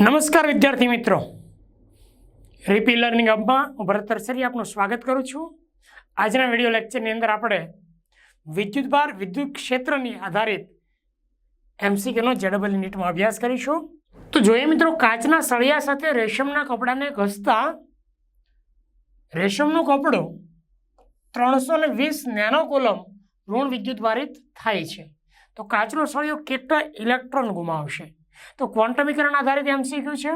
નમસ્કાર વિદ્યાર્થી મિત્રો. રીપી લર્નિંગ હબમાં હું ભરત તરસરી આપનું સ્વાગત કરું છું. આજના વીડિયો લેક્ચરની અંદર આપણે વિદ્યુતભાર વિદ્યુત ક્ષેત્રની આધારિત એમસીકેનો જેડબલ યુનિટમાં અભ્યાસ કરીશું. તો જોઈએ મિત્રો, કાચના સળિયા સાથે રેશમના કપડાને ઘસતા રેશમનું કપડું ત્રણસો ને વીસ નેનો કોલમ ઋણ વિદ્યુતભારિત થાય છે. તો કાચનો સળિયો કેટલા ઇલેક્ટ્રોન ગુમાવશે? તો ક્વોન્ટમીકરણ આધારિત એમસીક્યુ છે?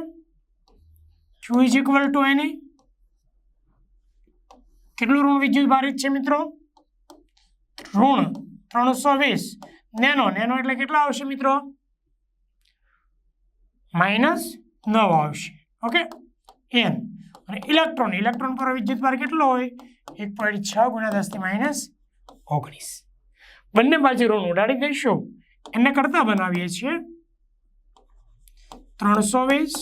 ક્યુ ઇઝ ઇક્વલ ટુ એની કેટલું ઋણ વિદ્યુત ભારિત છે મિત્રો? ઋણ ત્રણસો વીસ. નેનો. નેનો એટલે કેટલા આવશે મિત્રો? માઇનસ નવ આવશે. ઓકે? એન અને ઇલેક્ટ્રોન. ઇલેક્ટ્રોન પર વિદ્યુત ભાર કેટલો હોય? એક પોઈન્ટ છ ગુણ્યા માઇનસ ઓગણીસ. બંને બાજુ ઋણ ઉડાડી દઈશું. એને કરતા બનાવીએ છીએ ત્રણસો વીસ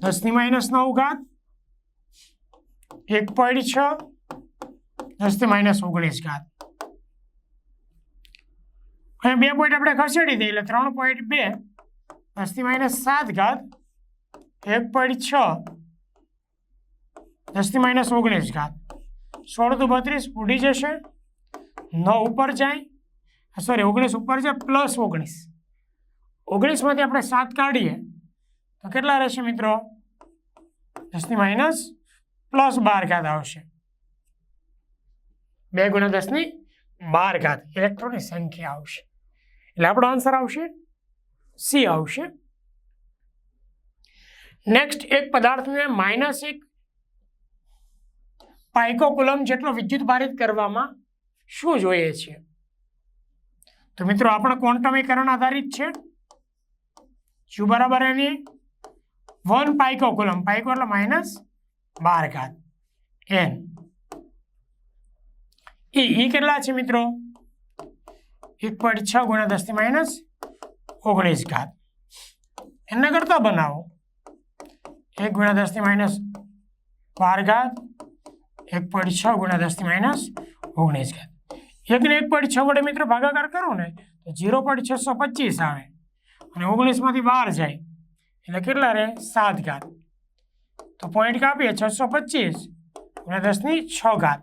દસની માઇનસ નવ ઘાત, એક પોઈન્ટ છ, દસથી માઇનસ ઓગણીસ ઘાત. અહીંયા બે પોઈન્ટ આપણે ખસેડી દઈએ એટલે ત્રણ પોઈન્ટ બે, દસથી માઇનસ સાત ઘાત, એક પોઈન્ટ છ, દસથી માઇનસ ઓગણીસ ઘાત. સોળ તો બત્રીસ ઉડી જશે, નવ ઉપર જાય સોરી ઓગણીસ ઉપર જાય પ્લસ ઓગણીસ. ઓગણીસમાંથી આપણે સાત કાઢીએ, તો કેટલા રહેશે મિત્રો? દસની માઇનસ પ્લસ બાર ઘાત આવશે. બે ગુણ્યા દસની બાર ઘાત ઇલેક્ટ્રોનની સંખ્યા આવશે. એટલે આપણો આન્સર આવશે સી આવશે. નેક્સ્ટ એક પદાર્થને માઇનસ એક પાઇકોકુલમ જેટલો વિદ્યુત ભારિત કરવામાં શું જોઈએ છે? તો મિત્રો, આપણે ક્વોન્ટમીકરણ આધારિત છે. શું બરાબર એની? One pico coulomb. પાઇકો એટલે માઇનસ બાર ઘાત. એન. એ ઈ કેટલા છે મિત્રો? એક પોઈન્ટ છ ગુણ્યા દસથી માઇનસ ઓગણીસ ઘાત. એના કરતા બનાવો. એક ગુણ્યા દસથી માઇનસ બાર ઘાત. એક પોઈન્ટ છ ગુણ્યા દસથી માઇનસ ઓગણીસ ઘાત. એકને એક પોઈન્ટ છ વડે મિત્રો ભાગાકાર કરો ને, તો જીરો પોઈન્ટ છસો પચીસ આવે. અને ઓગણીસમાંથી બાર જાય. એટલે કેટલા રહે? સાત ઘાત. તો પોઈન્ટ કાપીએ, છસો પચીસ અને દસની છ ઘાત.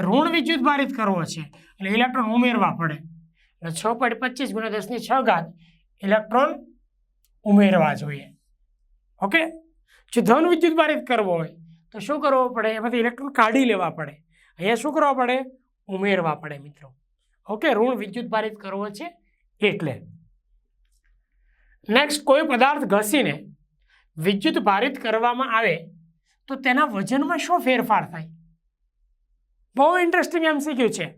ઋણ વિદ્યુત ભારિત કરવો છે, એટલે ઇલેક્ટ્રોન ઉમેરવા પડે. એટલે છ પોઈન્ટ પચીસ ગુણ્યા દસની છ ઘાત ઇલેક્ટ્રોન ઉમેરવા જોઈએ. ઓકે? જો ધન વિદ્યુત ભારિત કરવો હોય, તો શું કરવો પડે? એમાંથી ઇલેક્ટ્રોન કાઢી લેવા પડે. અહીંયા શું કરવા પડે? ઉમેરવા પડે મિત્રો. ઓકે? ઋણ વિદ્યુત ભારિત કરવો છે, એટલે. નેક્સ્ટ કોઈ પદાર્થ ઘસીને વિદ્યુત ભારિત કરવામાં આવે, તો તેના વજનમાં શું ફેરફાર થાય? બહુ ઇન્ટરેસ્ટિંગ એમસીક્યુ છે.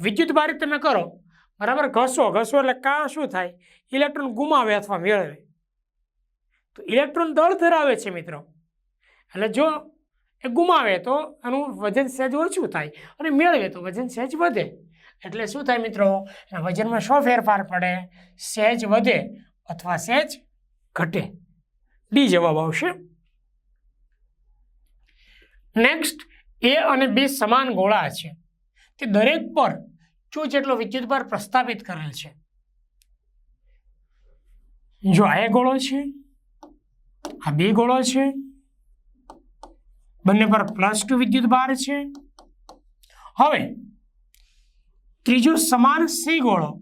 વિદ્યુત ભારિત તમે કરો, બરાબર, ઘસો ઘસો એટલે કાં શું થાય? ઇલેક્ટ્રોન ગુમાવે અથવા મેળવે. તો ઇલેક્ટ્રોન દળ ધરાવે છે મિત્રો. એટલે જો એ ગુમાવે તો એનું વજન સહેજ ઓછું થાય અને મેળવે તો વજન સહેજ વધે. એટલે શું થાય મિત્રો? એના વજનમાં શું ફેરફાર પડે? સહેજ વધે અથવા સહેજ ઘટે? ડી જવાબ આવશે. નેક્સ્ટ એ અને બી સમાન ગોળા છે. તે દરેક પર ચો જેટલો વિદ્યુતભાર પ્રસ્થાપિત કરેલ છે. જો આ ગોળો છે, આ બે ગોળો છે, બંને પર પ્લસ ટુ વિદ્યુત ભાર છે. હવે ત્રીજો સમાન સી ગોળો.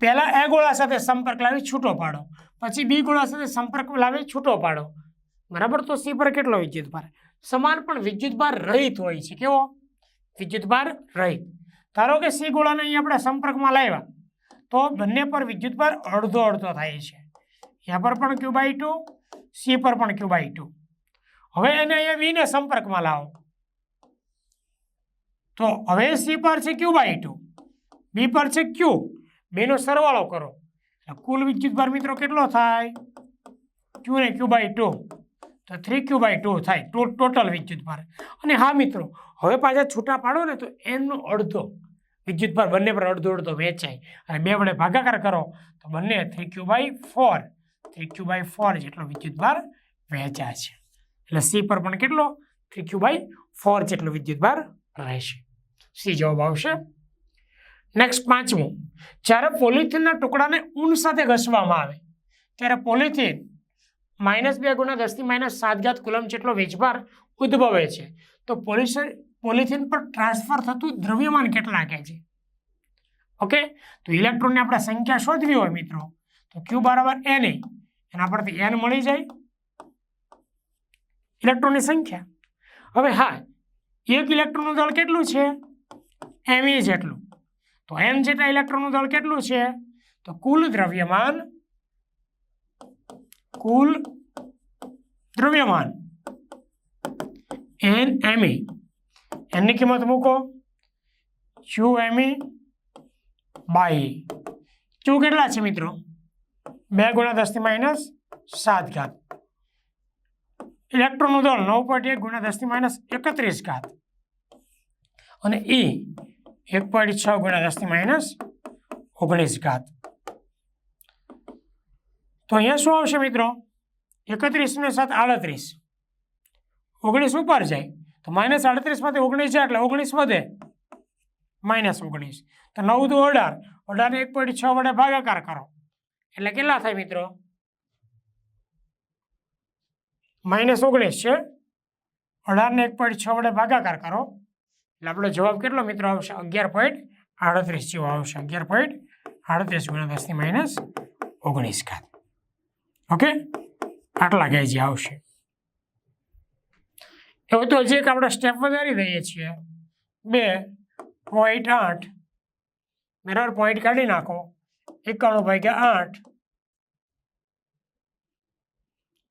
પહેલા એ ગોળા સાથે સંપર્ક લાવી છૂટો પાડો. પછી બી ગોળા સાથે સંપર્ક લાવી છૂટો પાડો. બરાબર? તો સી પર કેટલો વિદ્યુત ભાર? સમાન પણ વિદ્યુત ભાર રહિત હોય છે. કેવો? વિદ્યુત ભાર રહિત. ધારો કે સી ગોળાને અહીં આપણે સંપર્કમાં લાવ્યા, તો બંને પર વિદ્યુત ભાર અડધો અડધો થાય છે. યા પર પણ ક્યુ બાય ટુ, સી પર પણ ક્યુ બાય ટુ. હવે એને અહીંયા વીને સંપર્કમાં લાવો. તો હવે સી પર છે ક્યુ બાય ટુ બી પર છે ક્યુ બેનો સરવાળો કરો. કુલ વિદ્યુતભાર મિત્રો કેટલો થાય? ક્યુ ને ક્યુ બાય ટુ તો થ્રી ક્યુ બાય ટુ થાય. ટોટલ વિદ્યુતભાર અને હા મિત્રો, હવે પાછા છૂટા પાડો ને તો એનો અડધો વિદ્યુતભાર બંને પર અડધો અડધો વેચાય. અને બે વડે ભાગાકાર કરો, તો બંને three Q by four three Q by four જેટલો વિદ્યુતભાર વહેંચાય છે. એટલે સી પર પણ કેટલો? થ્રી ક્યુ બાય ફોર જેટલો વિદ્યુતભાર રહેશે. સી જવાબ આવશે. નેક્સ્ટ પાંચમું. જ્યારે પોલિથીનના ટુકડાને ઊન સાથે ઘસવામાં આવે, ત્યારે પોલિથીન માઇનસ બે ગુણ્યા દસથી માઇનસ સાત ઘાત કુલમ જેટલો વેચભાર ઉદ્ભવે છે. તો પોલિસર પોલિથીન પર ટ્રાન્સફર થતું દ્રવ્યમાન કેટલા કહે છે? ઓકે તો ઇલેક્ટ્રોનની આપણે સંખ્યા શોધવી હોય મિત્રો, તો ક્યુ બરાબર એન એના પરથી એન મળી જાય. ઇલેક્ટ્રોનની સંખ્યા. હવે હા, એક ઇલેક્ટ્રોનનું દળ કેટલું છે? એમ ઈ જેટલું. તો એમ જેટલા ઇલેક્ટ્રોનનું દળ કેટલું છે? તો કુલ દ્રવ્યમાન કુલ દ્રવ્યમાન એન એમઈ એની કિંમત મૂકો. ક્યુ એમઈ બાય ક્યુ કેટલા છે મિત્રો? બે ગુણ્યા દસથી માઇનસ સાત ઘાત. ઇલેક્ટ્રોનનું દળ નવ પોઈન્ટ એક ગુણ્યા દસથી માઇનસ એકત્રીસ ઘાત. અને ઈ એક પોઈન્ટ છ ગુણ્યા દસથી માઇનસ ઓગણીસ ઘાત. તો અહીંયા શું આવશે મિત્રો? એકત્રીસને સાત આડત્રીસ. ઓગણીસ ઉપર જાય. તો માઇનસ આડત્રીસમાંથી ઓગણીસ જાય એટલે ઓગણીસ વધે. માઇનસ ઓગણીસ. તો નવ દુ અઢાર. અઢારને એક પોઈન્ટ છ વડે ભાગાકાર કરો. એટલે કેટલા થાય મિત્રો? માઇનસ ઓગણીસ છે. અઢારને એક પોઈન્ટ છ વડે ભાગાકાર કરો. એટલે આપણો જવાબ કેટલો મિત્રો આવશે? અગિયાર પોઈન્ટ આડત્રીસ જેવો આવશે. અગિયાર પોઈન્ટ આડત્રીસ ગુણ્યા દસની માઇનસ ઓગણીસ ખાત ઓકે આટલા ગેજી આવશે. એવું તો હજી એક આપણે સ્ટેપ વધારી દઈએ છીએ, બે પોઈન્ટ આઠ બરાબર પોઈન્ટ કાઢી નાખો. એકાણું ભાગ્યા આઠ.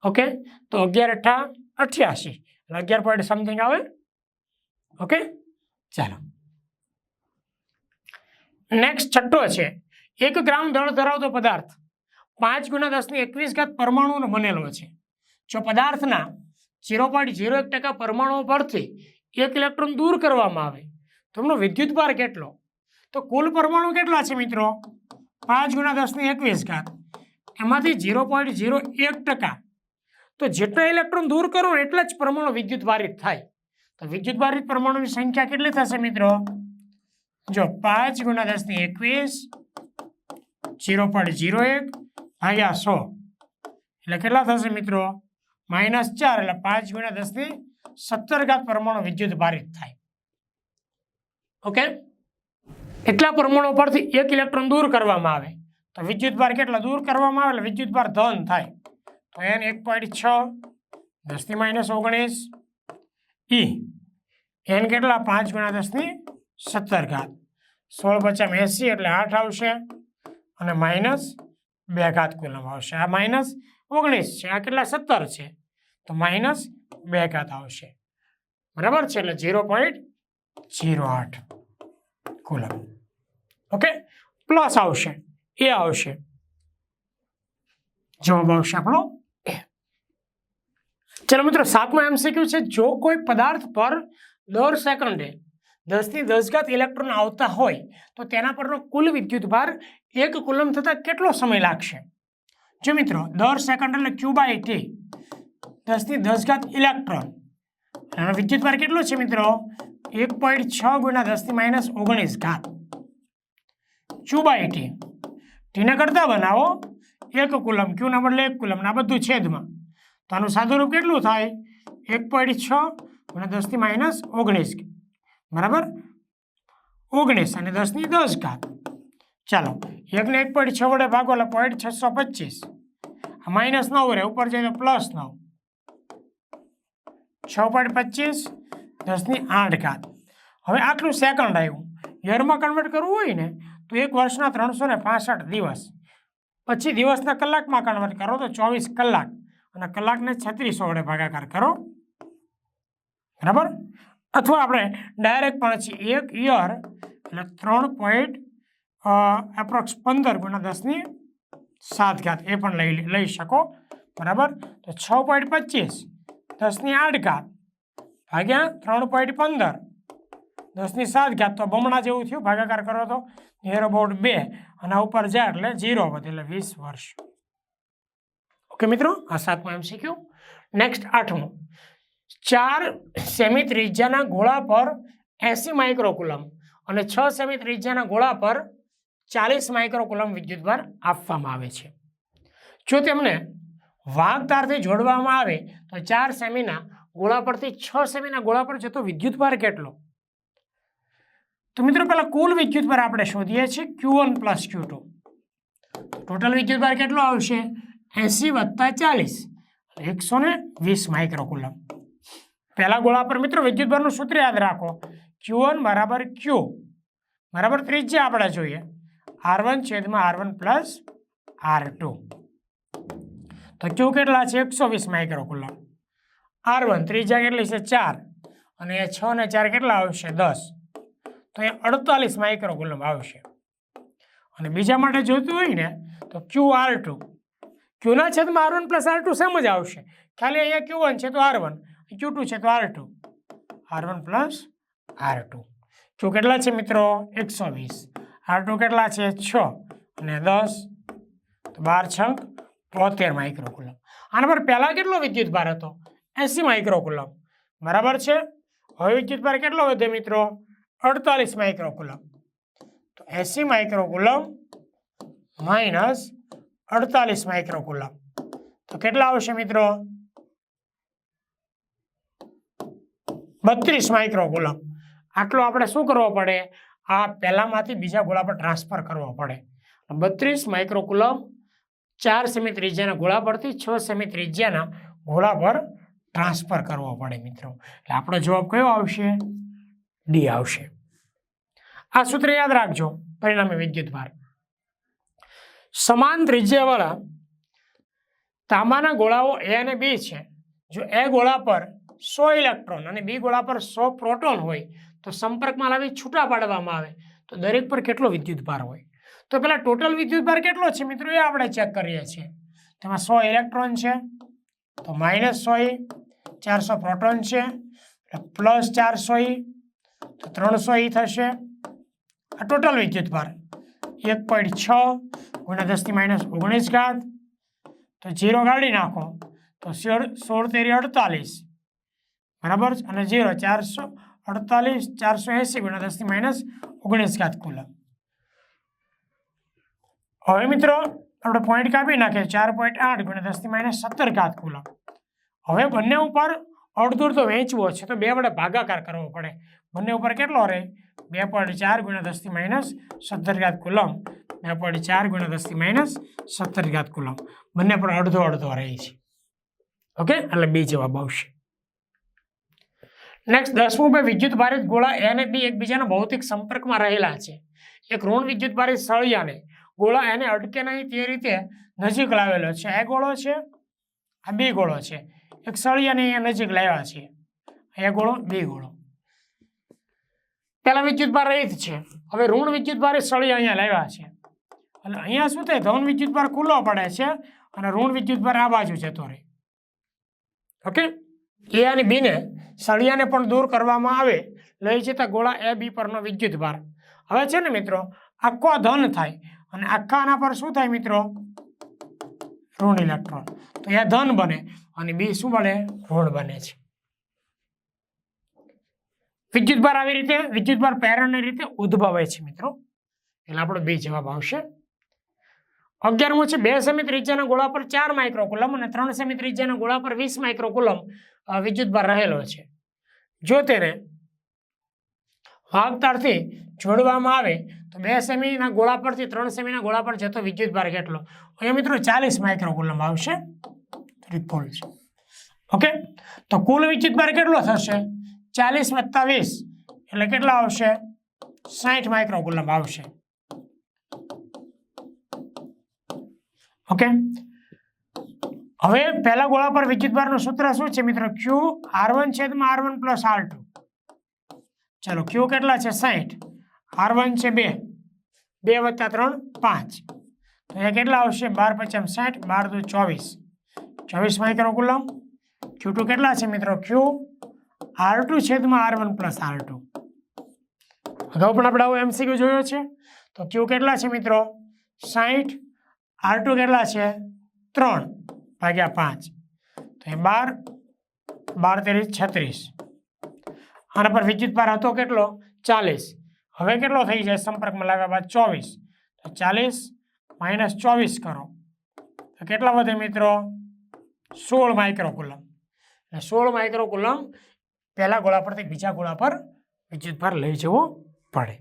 ઓકે તો અગિયાર અઠ્ઠા અઠ્યાસી. અગિયાર પોઈન્ટ સમથિંગ આવે? ઓકે ચાલો. નેક્સ્ટ છઠ્ઠો છે. એક ગ્રામ દળ ધરાવતો પદાર્થ પાંચ ગુણ્યા દસની એકવીસ ઘાત પરમાણુનો બનેલો છે. જો પદાર્થના ઝીરો પોઈન્ટ ઝીરો એક ટકા પરમાણુઓ પરથી એક ઇલેક્ટ્રોન દૂર કરવામાં આવે, તો એમનો વિદ્યુત ભાર કેટલો? તો કુલ પરમાણુ કેટલા છે મિત્રો? પાંચ ગુણ્યા દસની એકવીસ ઘાત. એમાંથી ઝીરો પોઈન્ટ ઝીરો એક ટકા. તો જેટલા ઇલેક્ટ્રોન દૂર કરો એટલા જ પરમાણુ વિદ્યુત ભારિત થાય. વિદ્યુત ભારિત પરમાણુની સંખ્યા કેટલી થશે મિત્રો? જો પાંચ ગુણ્યા દસની એકવીસ જીરો પોઈન્ટ ઝીરો એક ભાગ્યા સો. એટલે કેટલા થશે મિત્રો? માઇનસ ચાર, એટલે પાંચ ગુણ્યા દસની સત્તર ઘાત પરમાણુ વિદ્યુત ભારિત થાય. ઓકે? એટલા પરમાણુ પરથી એક ઇલેક્ટ્રોન દૂર કરવામાં આવે. તો વિદ્યુત ભાર કેટલા દૂર કરવામાં આવે? એટલે વિદ્યુત ભાર ધન થાય. તો એન એક પોઈન્ટ છ દસની માઇનસ ઓગણીસ ઈ એન કેટલા? પાંચ ગુણ્યા દસની સત્તર ઘાત. સોળ પચાસ એંસી એટલે આઠ આવશે અને માઇનસ બે ઘાત કુલમ આવશે. આ માઇનસ ઓગણીસ છે. આ કેટલા? સત્તર છે. તો માઇનસ બે ઘાત આવશે. બરાબર છે? એટલે ઝીરો પોઈન્ટ ઝીરો આઠ કુલમ ઓકે? પ્લસ આવશે. એ આવશે. જવાબ આવશે આપણો ચલો મિત્રો, સાતમો એમસીક્યુ છે. જો કોઈ પદાર્થ પર દર સેકન્ડે દસ ગાત ઇલેક્ટ્રોન આવતા હોય, તો તેના પરનો કુલ વિદ્યુત ભાર એક કુલમ થતાં કેટલો સમય લાગશે? જો મિત્રો, દર સેકન્ડ એટલે ક્યુ બાય ટી દસની દસ ઘાત ઇલેક્ટ્રોન. એનો વિદ્યુત ભાર કેટલો છે મિત્રો? એક પોઈન્ટ છ ગુણ્યા દસની માઇનસ ઓગણીસ ઘાત. ક્યુ બાય ટી ટીને કરતા બનાવો. એક કુલમ ક્યુ ના બદલે એક કુલમ આ બધું છેદમાં. તો આનું સાદું કેટલું થાય? એક પોઈન્ટ છ અને દસની માઇનસ ઓગણીસ. બરાબર? ઓગણીસ અને દસની દસ ઘાત. ચાલો એકને એક પોઈન્ટ છ વડે ભાગો એટલે પોઈન્ટ છસો પચીસ. માઇનસ નવ રહે ઉપર જઈને પ્લસ નવ. છ પોઈન્ટ પચીસ દસની આઠ ઘાત. હવે આટલું સેકન્ડ આવ્યું. યરમાં કન્વર્ટ કરવું હોય ને, તો એક વર્ષના ત્રણસો ને દિવસ. પછી દિવસના કલાકમાં કન્વર્ટ કરો તો ચોવીસ કલાક. અને કલાકને છત્રીસો વડે ભાગાકાર કરો. બરાબર? અથવા આપણે ડાયરેક્ટ પણ એક યર એટલે ત્રણ પોઈન્ટ એપ્રોક્સ પંદર ગુણ્યા દસની સાત ઘાત. એ પણ લઈ લઈ શકો. બરાબર? તો છ પોઈન્ટ પચીસ દસની આઠ ઘાત ભાગ્યા ત્રણ પોઈન્ટ પંદર દસની સાત ઘાત. તો બમણા જેવું થયું, ભાગાકાર કરો તો નિયર અબાઉટ બે, અને ઉપર જાય એટલે જીરો વધે એટલે વીસ વર્ષ. ઓકે મિત્રો, આ સાતમું એમસીક્યુ નેક્સ્ટ આઠમું. ચાર સેમી ત્રિજ્યાના ગોળા પર એસી માઇક્રોકુલમ અને છ સેમી ત્રિજ્યાના ગોળા પર ચાલીસ માઇક્રોકુલમ વિદ્યુતભાર આપવામાં આવે છે. જો તેમને વાઘતારથી તારથી જોડવામાં આવે, તો ચાર સેમીના ગોળા પરથી છ સેમીના ગોળા પર જતો વિદ્યુતભાર કેટલો? તો મિત્રો, પહેલા કુલ વિદ્યુતભાર આપણે શોધીએ છીએ Q one plus Q two total વિદ્યુતભાર કેટલો આવશે? એંસી વત્તા ચાલીસ. એકસો ને વીસ માઇક્રોકુલમ. પહેલા ગોળા પર મિત્રો વિદ્યુતભારનું સૂત્ર યાદ રાખો. ક્યુ વન બરાબર ક્યુ બરાબર ત્રિજ્યા આપણે જોઈએ. આર વન છેદમાં R one plus R two તો ક્યુ કેટલા છે? એકસો વીસ માઇક્રોકુલમ. આર વન ત્રિજ્યા કેટલી છે? ચાર. અને એ છ ને ચાર કેટલા આવશે? દસ. તો એ અડતાલીસ માઇક્રોકુલમ આવશે. અને બીજા માટે જોઈતું હોય ને, તો ક્યુ આર ટુ ક્યુના છેદમાં R one plus R two same જ આવશે. ખાલી અહીંયા ક્યુ વન છે તો આર વન ક્યુ ટુ છે તો R two R one plus R two Q કેટલા છે મિત્રો? એકસો વીસ. આર ટુ કેટલા છે? છ. અને દસ. તો બાર છંક તોતેર માઇક્રોકુલમ આના પર પહેલાં કેટલો વિદ્યુત ભાર હતો? એંસી માઇક્રોકુલમ બરાબર છે? હવે વિદ્યુત ભાર કેટલો વધે મિત્રો? અડતાલીસ માઇક્રોકુલમ તો એંસી માઇક્રોકુલમ માઇનસ અડતાલીસ માઇક્રોકુલમ. તો કેટલા આવશે મિત્રો? બત્રીસ માઇક્રોકુલમ. આટલો આપણે શું કરવો પડે? આ પહેલામાંથી બીજા ગોળા પર ટ્રાન્સફર કરવો પડે. બત્રીસ માઇક્રોકુલમ, ચાર સેમી ત્રિજ્યાના ગોળા પરથી છ સેમી ત્રિજ્યાના ગોળા પર ટ્રાન્સફર કરવો પડે મિત્રો. એટલે આપણો જવાબ કયો આવશે? ડી આવશે. આ સૂત્ર યાદ રાખજો. પરિણામે વિદ્યુત ભાર સમાન ત્રિજ્યાવાળા તાંબાના ગોળાઓ એ અને બી છે. જો એ ગોળા પર સો ઇલેક્ટ્રોન અને બી ગોળા પર સો પ્રોટોન હોય, તો સંપર્કમાં લાવી છૂટા પાડવામાં આવે, તો દરેક પર કેટલો વિદ્યુત ભાર હોય? તો પેલા ટોટલ વિદ્યુત ભાર કેટલો છે મિત્રો? એ આપણે ચેક કરીએ છીએ. તેમાં સો ઇલેક્ટ્રોન છે, તો માઇનસ સો ઈ ચારસો પ્રોટોન છે પ્લસ ચારસો ઈ તો ત્રણસો ઈ થશે. આ ટોટલ વિદ્યુત ભાર. એક પોઈન્ટ છ, ગુણ્યા દસની માઇનસ ઓગણીસ ઘાત. તો જીરો કાઢી નાખો. તો સોળ તેરી અડતાલીસ. બરાબર? અને જીરો ચારસો અડતાલીસ, ચારસો એંસી ગુણ્યા દસની માઇનસ ઓગણીસ ઘાત કુલમ હવે મિત્રો, આપણે પોઈન્ટ કાપી નાખીએ. ચાર પોઈન્ટ આઠ ગુણ્યા દસની માઇનસ સત્તર ઘાત કુલમ હવે બંને ઉપર અડધો તો વહેંચવો છે. તો બે વડે ભાગાકાર કરવો પડે. બંને ઉપર કેટલો રહે? બે પોઈન્ટ ચાર ગુણ્યા દસથી માઇનસ સત્તર ઘાત કુલમ બે પોઈન્ટ ચાર ગુણ્યા દસથી માઇનસ સત્તર ઘાત કુલમ બંને પર અડધો અડધો રહે છે. ઓકે? એટલે બે જવાબ આવશે. નેક્સ્ટ દસમું બે વિદ્યુત ભારિત ગોળા એ અને બી એકબીજાના ભૌતિક સંપર્કમાં રહેલા છે. એક ઋણ વિદ્યુત ભારિત સળિયાને ગોળા એને અટકે નહીં તે રીતે નજીક લાવેલો છે. એ ગોળો છે? આ બી ગોળો છે. એક સળિયાને અહીંયા નજીક લાવ્યા છે. એ ગોળો, બી ગોળો. પેલા વિદ્યુતભાર રહિત છે. હવે ઋણ વિદ્યુતભાર સળિયા અહીંયા લાવ્યા છે. એટલે અહીંયા શું થાય? ધન વિદ્યુત ભાર ખુલ્લો પડે છે અને ઋણ વિદ્યુત ભાર આ બાજુ જતો રહે. ઓકે? એ અને બીને સળિયાને પણ દૂર કરવામાં આવે. લઈ જતા ગોળા એ બી પરનો વિદ્યુત ભાર. હવે છે ને મિત્રો, આખો ધન થાય અને આખા આના પર શું થાય મિત્રો? ઋણ ઇલેક્ટ્રોન તો એ ધન બને અને બી શું બને? ઋણ બને છે. વિદ્યુતભાર આવી રીતે વિદ્યુતભાર પ્રેરણની રીતે ઉદ્ભવે છે મિત્રો. એટલે આપણો બે જવાબ આવશે. અગિયારમું છે, બે સેમી ત્રિજ્યાના ગોળા પર ચાર માઇક્રોકુલમ અને ત્રણ સેમી ત્રિજ્યાના ગોળા પર વીસ માઇક્રોકુલમ વિદ્યુત વિદ્યુતભાર રહેલો છે. જો તેને વાહકતારથી જોડવામાં આવે, તો બે સેમીના ગોળા પરથી ત્રણ સેમીના ગોળા પર જતો વિદ્યુતભાર કેટલો? અહીંયા મિત્રો ચાલીસ માઇક્રોકુલમ આવશે. ઓકે? તો કુલ વિદ્યુતભાર કેટલો થશે? ચાલીસ વત્તા વીસ. એટલે કેટલા આવશે? સાઠ માઇક્રોકુલમ આવશે. ઓકે. હવે પહેલા ગોળા પર વિદ્યુતભારનું સૂત્ર શું છે મિત્રો? ક્યુ આર વન છેદમાં R one plus R two ચલો ક્યુ કેટલા છે? સાઠ આર વન છે બે. બે વત્તા ત્રણ, પાંચ. તો એ કેટલા આવશે? બાર પચામ સાઠ. બાર દુ ચોવીસ. ચોવીસ માઇક્રોકુલમ ક્યુ ટુ કેટલા છે મિત્રો? ક્યુ આર ટુ છેદમાં R one plus R two અગાઉ પણ આપણે આવો એમસીક્યુ જોયો છે. તો ક્યુ કેટલા છે મિત્રો? સાઠ આર ટુ કેટલા છે? ત્રણ ભાગ્યા પાંચ. તો એ બાર બાર તેરી છત્રીસ. આના પર વિદ્યુત પાર હતો કેટલો? ચાલીસ. હવે કેટલો થઈ જાય? સંપર્કમાં લાવ્યા બાદ ચોવીસ. તો ચાલીસ માઇનસ ચોવીસ કરો. તો કેટલા વધે મિત્રો? સોળ માઇક્રોકુલમ. એટલે સોળ માઇક્રોકુલમ પહેલા ગોળા પરથી બીજા ગોળા પર વિદ્યુતભાર લઈ જવો પડે.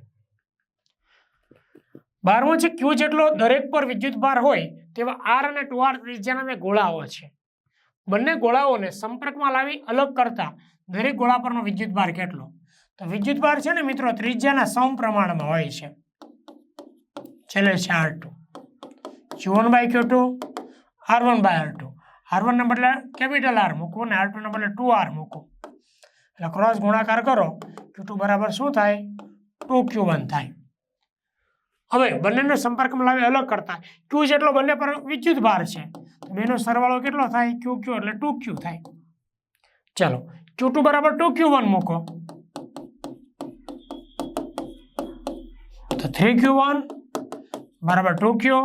બારમો છે ક્યુ જેટલો દરેક પર વિદ્યુતભાર હોય તેવા આર અને ટુ આર ત્રિજ્યાના બે ગોળાઓ છે. બંને ગોળાઓને સંપર્કમાં લાવી અલગ કરતા દરેક ગોળા પરનો વિદ્યુતભાર કેટલો? તો વિદ્યુતભાર છે ને મિત્રો ત્રિજ્યાના સમપ્રમાણમાં હોય છે. છેલ્લે છે R two Q one by Q two R one by R two R વનને બદલે કેપિટલ આર મૂકવું ને આર ટુને બદલે ટુ આર મૂકવું. એટલે ક્રોસ ગુણાકાર કરો ક્યુ બરાબર શું થાય? ટુ ક્યુ વન થાય. હવે બંનેને સંપર્કમાં લાવી અલગ કરતા. ક્યુ જેટલો બંને પર વિદ્યુત ભાર છે. બેનો સરવાળો કેટલો થાય? ક્યુ ક્યુ એટલે ટુ ક્યુ થાય. ચાલો ક્યુ ટુ બરાબર ટુ ક્યુ વન મૂકો. તો થ્રી ક્યુ વન બરાબર ટુ ક્યુ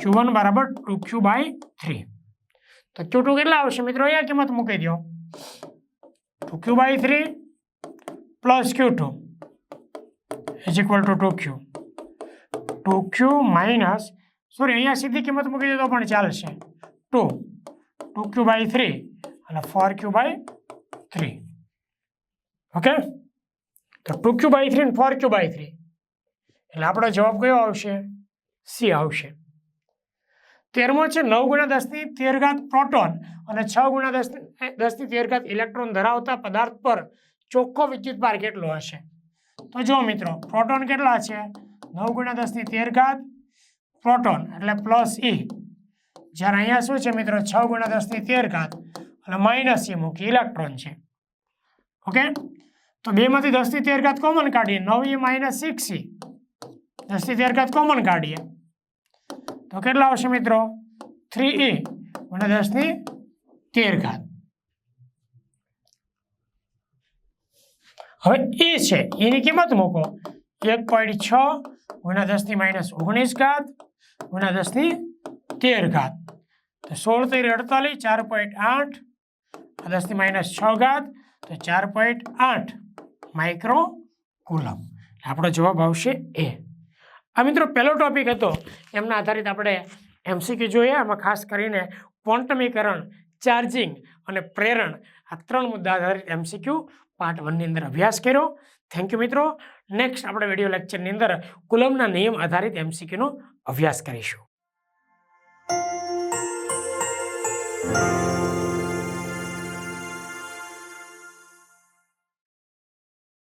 ક્યુ વન બરાબર ટુ ક્યુ બાય થ્રી તો ક્યુ ટુ કેટલા આવશે મિત્રો? અહીંયા કિંમત મૂકી દો two Q by three plus Q two is equal to two Q two Q minus sorry અહીંયા સીધી કિંમત મૂકી દો તો પણ ચાલશે. Two two Q by three અને four Q by three okay તો ટુ ક્યુ બાય થ્રી અને ફોર ક્યુ બાય થ્રી એટલે આપણો જવાબ કયો આવશે? સી આવશે. તેરમો છે નવ ગુણ્યા દસની તેર ઘાત પ્રોટોન અને છ ગુણ્યા દસ દસની તેર ઘાત ઇલેક્ટ્રોન ધરાવતા પદાર્થ પર ચોખ્ખો વિદ્યુત ભાર કેટલો હશે? તો જો મિત્રો, પ્રોટોન કેટલા છે? નવ ગુણ્યા દસની તેર ઘાત પ્રોટોન, એટલે પ્લસ ઈ. જ્યારે અહીંયા શું છે મિત્રો? છ ગુણ્યા દસની તેર ઘાત અને માઇનસ ઈ મૂકી ઇલેક્ટ્રોન છે. ઓકે? તો બેમાંથી દસની તેર ઘાત કોમન કાઢીએ. નવ ઈ માઇનસ સિક્સ ઈ. દસની તેર ઘાત કોમન કાઢીએ. તો કેટલા આવશે મિત્રો? થ્રી એ અને દસની તેર ઘાત. હવે એ છે. એની કિંમત મૂકો. એક પોઈન્ટ છ ગુણ્યા દસની માઇનસ ઓગણીસ ઘાત ગુણ્યા દસની તેર ઘાત. તો સોળ તેર અડતાલીસ, ચાર પોઈન્ટ આઠ દસની માઇનસ છ ઘાત, તો ચાર પોઈન્ટ આઠ. માઇક્રો કુલમ આપણો જવાબ આવશે એ આ મિત્રો, પહેલો ટોપિક હતો. એમના આધારિત આપણે એમસીક્યુ જોઈએ. એમાં ખાસ કરીને ક્વોન્ટમીકરણ ચાર્જિંગ અને પ્રેરણ આ ત્રણ મુદ્દા આધારિત એમસીક્યુ પાર્ટ વનની અંદર અભ્યાસ કર્યો. થેન્ક યુ મિત્રો. નેક્સ્ટ આપણે વીડિયો લેક્ચરની અંદર કુલમના નિયમ આધારિત એમસીક્યુનો અભ્યાસ કરીશું.